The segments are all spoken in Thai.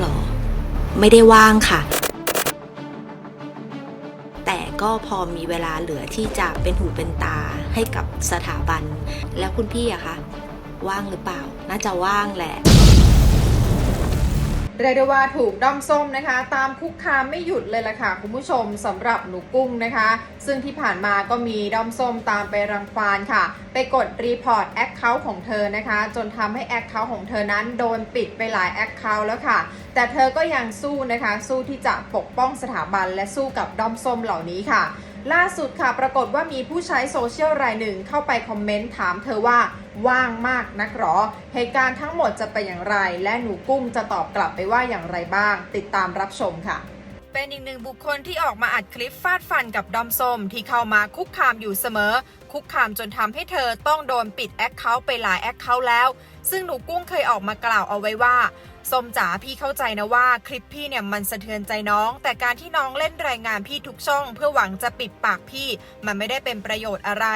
หรอ ไม่ได้ว่างค่ะ แต่ก็พอมีเวลาเหลือที่จะเป็นหูเป็นตาให้กับสถาบัน แล้วคุณพี่อะคะ ว่างหรือเปล่า น่าจะว่างแหละ เรียกได้ว่าถูกด้อมส้มนะคะ ตามคุกคามไม่หยุดเลยล่ะค่ะคุณผู้ชมสำหรับหนูกุ้งนะคะ ซึ่งที่ผ่านมาก็มีด้อมส้มตามไปรังควานค่ะ ไปกดรีพอร์ตแอคเคาท์ของเธอนะคะ จนทำให้แอคเคาท์ของเธอนั้นโดนปิดไปหลายแอคเคาท์แล้วค่ะ แต่เธอก็ยังสู้นะคะ สู้ที่จะปกป้องสถาบันและสู้กับด้อมส้มเหล่านี้ค่ะ ล่าสุดค่ะปรากฏว่ามีผู้ใช้โซเชียลรายหนึ่งเข้าไปคอมเมนต์ถามเธอว่าว่างมากนักหรอ เหตุการณ์ทั้งหมดจะเป็นอย่างไร และหนูกุ้งจะตอบกลับไปว่าอย่างไรบ้าง ติดตามรับชมค่ะ เป็นอีกหนึ่งบุคคลที่ออกมาอัดคลิปฟาดฟันกับดอมส้มที่เข้ามาคุกคามอยู่เสมอ คุกคามจนทำให้เธอต้องโดนปิดแอคเคาท์ไปหลายแอคเคาท์แล้ว ซึ่งหนูกุ้งเคยออกมากล่าวเอาไว้ว่าส้มจ๋าพี่เข้าใจนะว่าคลิปพี่เนี่ยมันสะเทือนใจน้อง แต่การที่น้องเล่นรายงานพี่ทุกช่อง เพื่อหวังจะปิดปากพี่ มันไม่ได้เป็นประโยชน์อะไร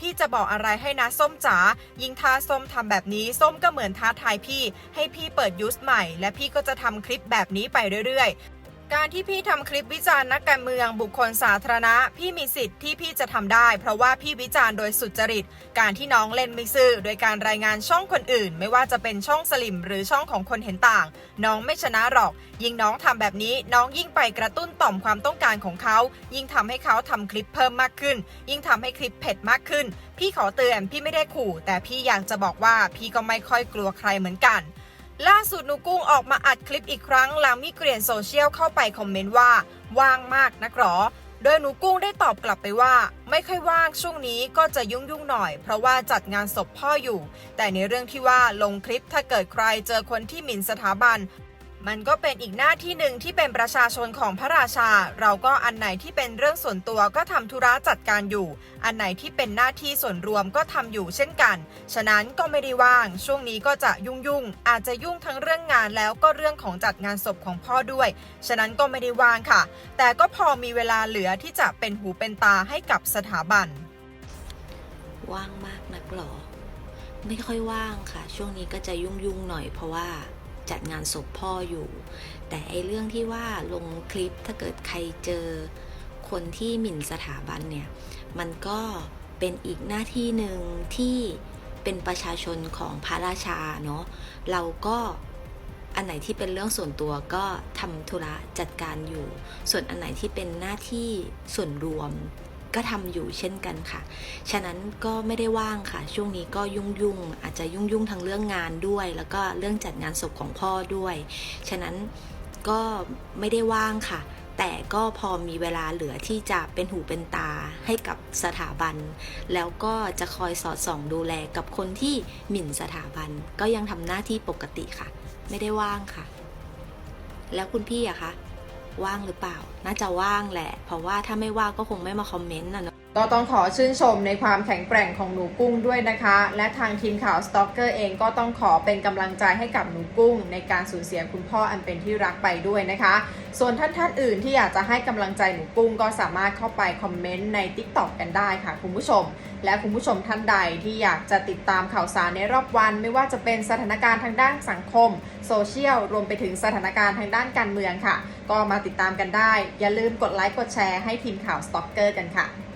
พี่จะบอกอะไรให้นะส้มจ๋ายิ่งท้าส้มทำแบบนี้ส้มก็เหมือนท้าทายพี่ ให้พี่เปิดยูสใหม่ และพี่ก็จะทำคลิปแบบนี้ไปเรื่อยๆ การที่พี่ทำคลิปวิจารณ์นักการเมืองบุคคลสาธารณะ พี่มีสิทธิ์ที่พี่จะทำได้ เพราะว่าพี่วิจารณ์โดยสุจริต การที่น้องเล่นไม่ซื่อโดยการรายงานช่องคนอื่น ไม่ว่าจะเป็นช่องสลิมหรือช่องของคนเห็นต่าง น้องไม่ชนะหรอก ยิ่งน้องทำแบบนี้น้องยิ่งไปกระตุ้นต่อมความต้องการของเขา ยิ่งทำให้เขาทำคลิปเพิ่มมากขึ้น ยิ่งทำให้คลิปเผ็ดมากขึ้น พี่ขอเตือนพี่ไม่ได้ขู่ แต่พี่อยากจะบอกว่าพี่ก็ไม่ค่อยกลัวใครเหมือนกัน ล่าสุดหนูกุ้งออกมาอัดคลิปอีกครั้งหลังมีเกลียนโซเชียลเข้าไปคอมเมนต์ว่าว่างมากนักหรอ โดยหนูกุ้งได้ตอบกลับไปว่า ไม่ค่อยว่างช่วงนี้ก็จะยุ่งยุ่งๆหน่อย เพราะว่าจัดงานศพพ่ออยู่ แต่ในเรื่องที่ว่าลงคลิปถ้าเกิดใครเจอคนที่หมิ่นสถาบัน มันก็เป็นอีกหน้าที่หนึ่งที่เป็นประชาชนของพระราชา เราก็อันไหนที่เป็นเรื่องส่วนตัวก็ทำธุระจัดการอยู่ อันไหนที่เป็นหน้าที่ส่วนรวมก็ทำอยู่เช่นกัน ฉะนั้นก็ไม่ได้ว่าง ช่วงนี้ก็จะยุ่งยุ่งๆอาจจะยุ่งทั้งเรื่องงานแล้วก็เรื่องของจัดงานศพของพ่อด้วย ฉะนั้นก็ไม่ได้ว่างค่ะ แต่ก็พอมีเวลาเหลือที่จะเป็นหูเป็นตาให้กับสถาบัน ว่างมากนักหรอ ไม่ค่อยว่างค่ะ ช่วงนี้ก็จะยุ่งยุ่งๆหน่อยเพราะว่า จัดงานศพพ่ออยู่ แต่ไอเรื่องที่ว่าลงคลิปถ้าเกิดใครเจอคนที่หมิ่นสถาบันเนี่ย มันก็เป็นอีกหน้าที่หนึ่งที่เป็นประชาชนของพระราชาเนาะ เราก็อันไหนที่เป็นเรื่องส่วนตัวก็ทำธุระจัดการอยู่ ส่วนอันไหนที่เป็นหน้าที่ส่วนรวม ก็ทำอยู่เช่นกันค่ะ ฉะนั้นก็ไม่ได้ว่างค่ะ ช่วงนี้ก็ยุ่งยุ่งๆอาจจะยุ่งยุ่งๆทั้งเรื่องงานด้วย แล้วก็เรื่องจัดงานศพของพ่อด้วย ฉะนั้นก็ไม่ได้ว่างค่ะ แต่ก็พอมีเวลาเหลือที่จะเป็นหูเป็นตาให้กับสถาบัน แล้วก็จะคอยสอดส่องดูแลกับคนที่หมิ่นสถาบัน ก็ยังทำหน้าที่ปกติค่ะ ไม่ได้ว่างค่ะ แล้วคุณพี่อะคะ ว่างหรือเปล่า น่าจะว่างแหละ เพราะว่าถ้าไม่ว่างก็คงไม่มาคอมเมนต์นะเนาะ ก็ต้องขอชื่นชมในความแข็งแกร่งของหนูกุ้งด้วยนะคะ และทางทีมข่าวสต็อกเกอร์เองก็ต้องขอเป็นกำลังใจให้กับหนูกุ้ง ในการสูญเสียคุณพ่ออันเป็นที่รักไปด้วยนะคะ ส่วนท่านท่านอื่นที่อยากจะให้กำลังใจหนูกุ้งก็สามารถเข้าไปคอมเมนต์ใน t ิ k t o k กันได้ค่ะคุณผู้ชม และคุณผู้ชมท่านใดที่อยากจะติดตามข่าวสารในรอบวัน ไม่ว่าจะเป็นสถานการณ์ทางด้านสังคมโซเชียลรวมไปถึงสถานการณ์ทางด้านการเมืองค่ะ ก็มาติดตามกันได้ อย่าลืมกดไลค์กดแชร์ให้ทีมข่าวสต็อกเกอร์กันค่ะ